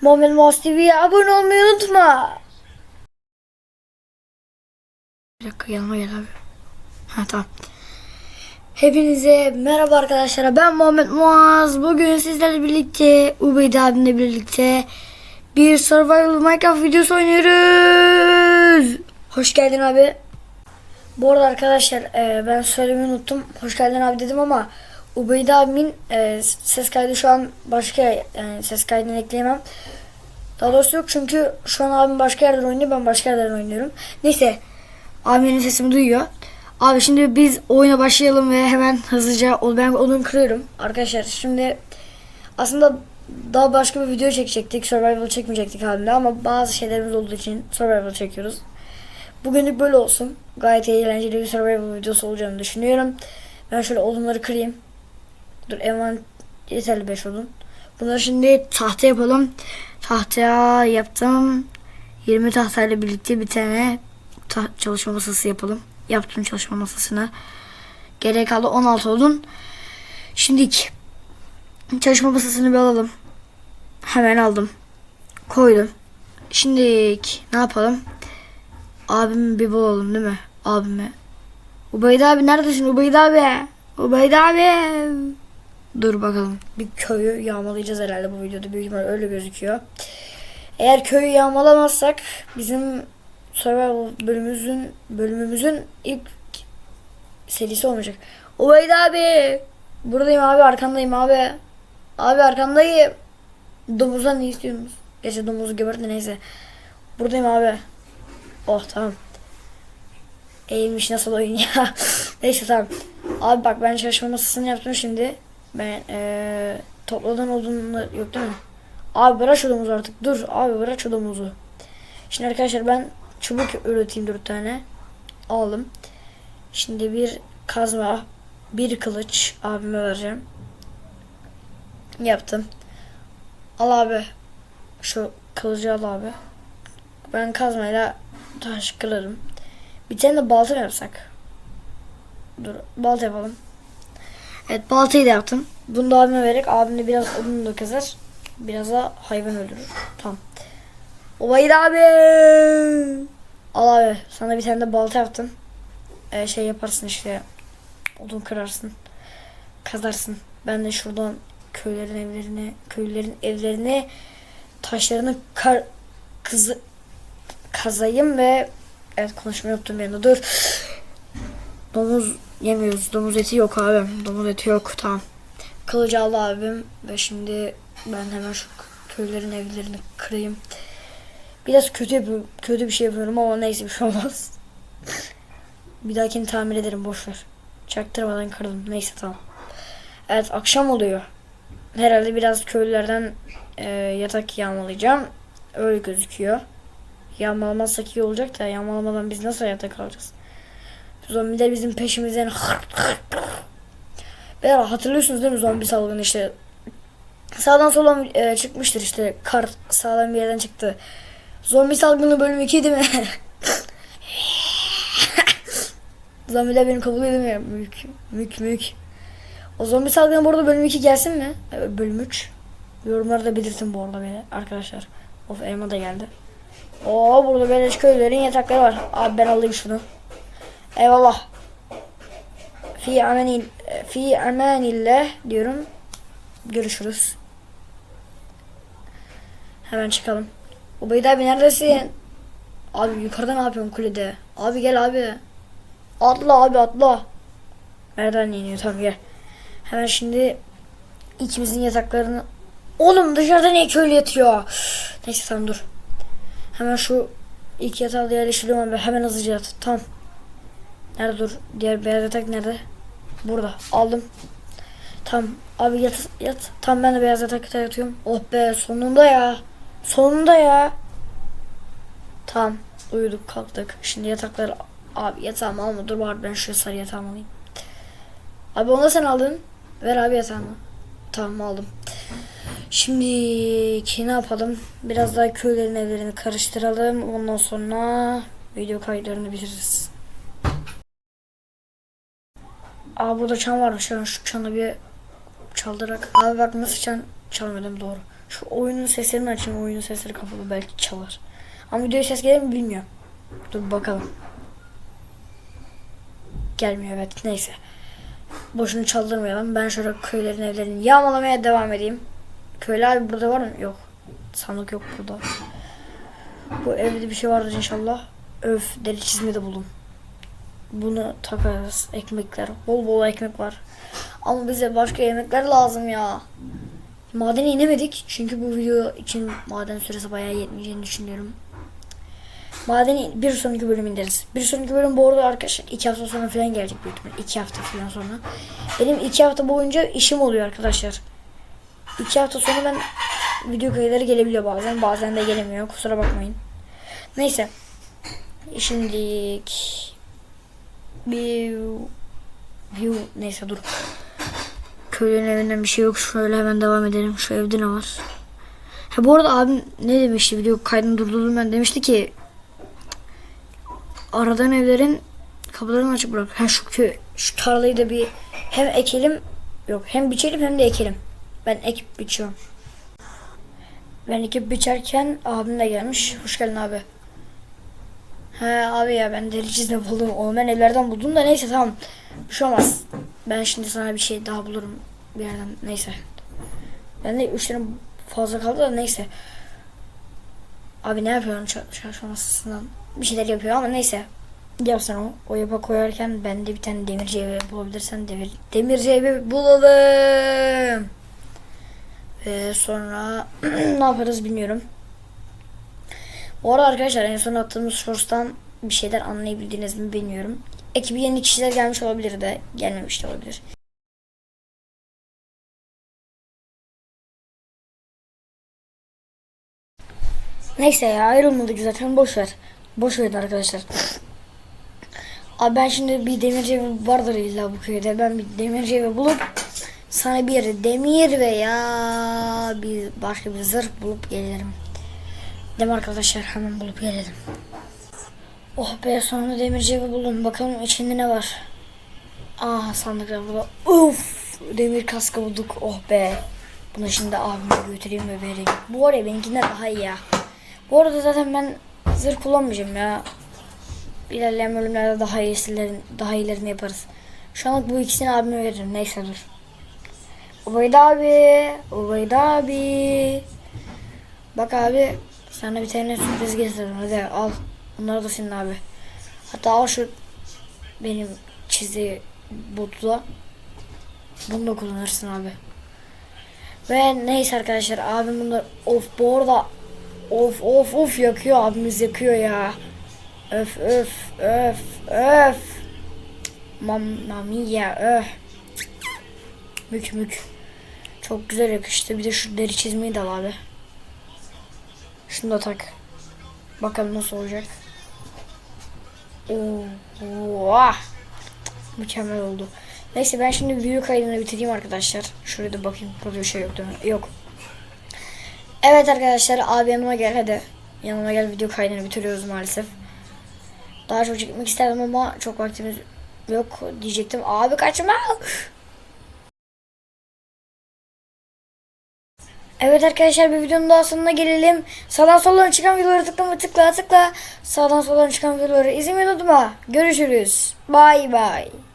Muhammed Muaz TV'ye abone olmayı unutma. Bir dakika yanıma gel abi. Ha tamam. Hepinize merhaba arkadaşlar. Ben Muhammed Muaz. Bugün sizlerle birlikte Ubeyde abimle birlikte bir Survival Minecraft videosu oynuyoruz. Hoş geldin abi. Bu arada arkadaşlar e, ben söylemeyi unuttum. Hoş geldin abi dedim ama Ubeyde abimin e, ses kaydı şu an başka yani ses kaydını ekleyemem. Daha doğrusu yok çünkü şu an abim başka yerden oynuyor ben başka yerden oynuyorum. Neyse abimin sesimi duyuyor. Abi şimdi biz oyuna başlayalım ve hemen hızlıca ben odun kırıyorum. Arkadaşlar şimdi aslında daha başka bir video çekecektik. Survival çekmeyecektik abimle ama bazı şeylerimiz olduğu için survival çekiyoruz. Bugünlük böyle olsun. Gayet eğlenceli bir survival videosu olacağını düşünüyorum. Ben şöyle odunları kırayım. Dur envan yeterli 5 odun. Bunları şimdi tahta yapalım. Tahtaya yaptım. 20 tahtayla birlikte bir tane ta- çalışma masası yapalım. Yaptım çalışma masasını. Geriye kaldı 16 odun. Şimdi çalışma masasını bir alalım. Hemen aldım. Koydum. Şimdi ne yapalım? Abimi bir bulalım değil mi? Abimi. Ubayda abi neredesin Ubayda abi? Ubayda abi. Dur bakalım. Bir köyü yağmalayacağız herhalde bu videoda. Büyük ihtimal öyle gözüküyor. Eğer köyü yağmalamazsak bizim survival bölümümüzün bölümümüzün ilk serisi olmayacak. Ubayda abi. Buradayım abi arkandayım abi. Abi arkandayım. Domuzdan ne istiyorsunuz? Gerçi domuzu geberdi neyse. Buradayım abi. Oh tamam. Eğilmiş nasıl oyun ya. Neyse tamam. Abi bak ben çalışma masasını yaptım şimdi. Ben eee topladan odunlar yok değil mi? Abi bırak şu domuzu artık. Dur abi bırak şu domuzu. Şimdi arkadaşlar ben çubuk üreteyim dört tane. Aldım. Şimdi bir kazma, bir kılıç abime vereceğim. Yaptım. Al abi. Şu kılıcı al abi. Ben kazmayla taş kırarım. Bir tane de balta mı yapsak? Dur balta yapalım. Evet baltayı da yaptım. Bunu da abime vererek abim de biraz odun da kazar. Biraz da hayvan öldürür. Tamam. Olaydı abi. Al abi sana bir tane de balta yaptım. Ee, şey yaparsın işte. Odun kırarsın. Kazarsın. Ben de şuradan köylerin evlerine, köylülerin evlerine taşlarını kar, kızı, kazayım ve evet konuşma yaptım yanında dur. Domuz yemiyoruz. Domuz eti yok abi. Domuz eti yok. Tamam. Kılıcı aldı abim ve şimdi ben hemen şu köylerin evlerini kırayım. Biraz kötü yapıyorum. Kötü bir şey yapıyorum ama neyse bir şey olmaz. bir dahakini tamir ederim boş ver. Çaktırmadan kırdım. Neyse tamam. Evet akşam oluyor. Herhalde biraz köylülerden e, yatak yağmalayacağım. Öyle gözüküyor. Yağmalamazsak iyi olacak da yağmalamadan biz nasıl hayatta kalacağız? Zombiler bizim peşimizden Beyler hatırlıyorsunuz değil mi zombi salgını işte sağdan soldan e, çıkmıştır işte kar sağdan bir yerden çıktı. Zombi salgını bölüm 2 değil mi? Zombiler beni kabul edemiyor. Mük, mük, mük. O zombi salgını bu arada bölüm 2 gelsin mi? E, bölüm 3. Yorumlarda belirtin bu arada beni arkadaşlar. Of elma da geldi. Oo burada böyle köylerin yatakları var. Abi ben alayım şunu. Eyvallah. Fi amanil fi amanillah diyorum. Görüşürüz. Hemen çıkalım. Ubeyd abi neredesin? Abi yukarıda ne yapıyorsun kulede? Abi gel abi. Atla abi atla. Nereden iniyor? Tamam gel. Hemen şimdi ikimizin yataklarını... Oğlum dışarıda ne köylü yatıyor? Neyse tamam dur. Hemen şu ilk yatağı da yerleştiriyorum abi. Hemen hızlıca yat. Tamam. Nerede dur? Diğer beyaz yatak nerede? Burada. Aldım. Tamam. Abi yat yat. Tamam ben de beyaz yatakta yatıyorum. Oh be sonunda ya. Sonunda ya. Tamam. Uyuduk kalktık. Şimdi yatakları abi yatağımı alma. Dur bari ben şu sarı yatağımı alayım. Abi onu da sen aldın. Ver abi yatağımı. Tamam aldım. Şimdi ne yapalım? Biraz daha köylerin evlerini karıştıralım. Ondan sonra video kayıtlarını bitiririz. Aa burada çan varmış. Şu, şu çanı bir çaldırak. Abi bak nasıl çan çalmadım doğru. Şu oyunun seslerini açayım. Oyunun sesleri kapalı belki çalar. Ama videoya ses gelir mi bilmiyorum. Dur bakalım. Gelmiyor evet neyse. Boşunu çaldırmayalım. Ben şöyle köylerin evlerini yağmalamaya devam edeyim. Köylü abi burada var mı? Yok. Sandık yok burada. Bu evde bir şey vardır inşallah. Öf deli çizme de buldum. Bunu takarız. Ekmekler. Bol bol ekmek var. Ama bize başka yemekler lazım ya. Madene inemedik. Çünkü bu video için maden süresi bayağı yetmeyeceğini düşünüyorum. Madeni bir sonraki bölüm ineriz. Bir sonraki bölüm bu arada arkadaşlar iki hafta sonra falan gelecek büyük ihtimalle. İki hafta falan sonra. Benim iki hafta boyunca işim oluyor arkadaşlar. İki hafta sonra ben video kayıtları gelebiliyor bazen. Bazen de gelemiyor. Kusura bakmayın. Neyse. Şimdilik bir view neyse dur. Köylünün evinden bir şey yok. Şöyle hemen devam edelim. Şu evde ne var? Ha bu arada abim ne demişti video kaydını durdurdum ben demişti ki aradan evlerin kapılarını açık bırak. Ha şu köy, şu tarlayı da bir hem ekelim yok hem biçelim hem de ekelim. Ben ekip biçiyorum. Ben ekip biçerken abim de gelmiş. Hoş geldin abi. He abi ya ben deri çizme buldum. Onu ben evlerden buldum da neyse tamam. Bir şey olmaz. Ben şimdi sana bir şey daha bulurum bir yerden. Neyse. Ben de üç tane fazla kaldı da neyse. Abi ne yapıyorsun çalışma masasından? Bir şeyler yapıyor ama neyse. Yapsan o. O yapa koyarken ben de bir tane demirci evi bulabilirsen demir, demirci evi bulalım. Ve sonra ne yaparız bilmiyorum. Bu arada arkadaşlar en son attığımız source'tan bir şeyler anlayabildiniz mi bilmiyorum. Ekibi yeni kişiler gelmiş olabilir de gelmemiş de olabilir. Neyse ya ayrılmadık zaten boş ver. Boş verin arkadaşlar. Abi ben şimdi bir demirci evi vardır illa bu köyde. Ben bir demirci evi bulup sana bir demir veya bir başka bir zırh bulup gelirim. Mi arkadaşlar hemen bulup gelelim. Oh be sonunda demirci evi buldum. Bakalım içinde ne var. Aa sandıklar burada. Uf demir kaskı bulduk. Oh be. Bunu şimdi abime götüreyim ve vereyim. Bu var ya benimkinden daha iyi ya. Bu arada zaten ben zırh kullanmayacağım ya. İlerleyen bölümlerde daha iyisilerin, daha iyilerini yaparız. Şu anlık bu ikisini abime veririm. Neyse dur. Ubayd abi. Ubayd abi. Bak abi. Sana bir tane sürpriz getirdim. Hadi al. Bunları da senin abi. Hatta al şu benim çizdiği botla. Bunu da kullanırsın abi. Ve neyse arkadaşlar abim bunlar of bu arada of of of yakıyor abimiz yakıyor ya. Öf öf öf öf. Mamma mia öf. Mük mük. Çok güzel yakıştı. Bir de şu deri çizmeyi de al abi. Şunu da tak. Bakalım nasıl olacak. Oo. Mükemmel oldu. Neyse ben şimdi video kaydını bitireyim arkadaşlar. Şuraya da bakayım. Burada bir şey yok değil mi? Yok. Evet arkadaşlar abi yanıma gel hadi. Yanıma gel video kaydını bitiriyoruz maalesef. Daha çok çekmek isterdim ama çok vaktimiz yok diyecektim. Abi kaçma. Evet arkadaşlar bir videonun daha sonuna gelelim. Sağdan soldan çıkan videoları tıklama tıkla tıkla. Sağdan soldan çıkan videoları izlemeyi unutma. Görüşürüz. Bay bay.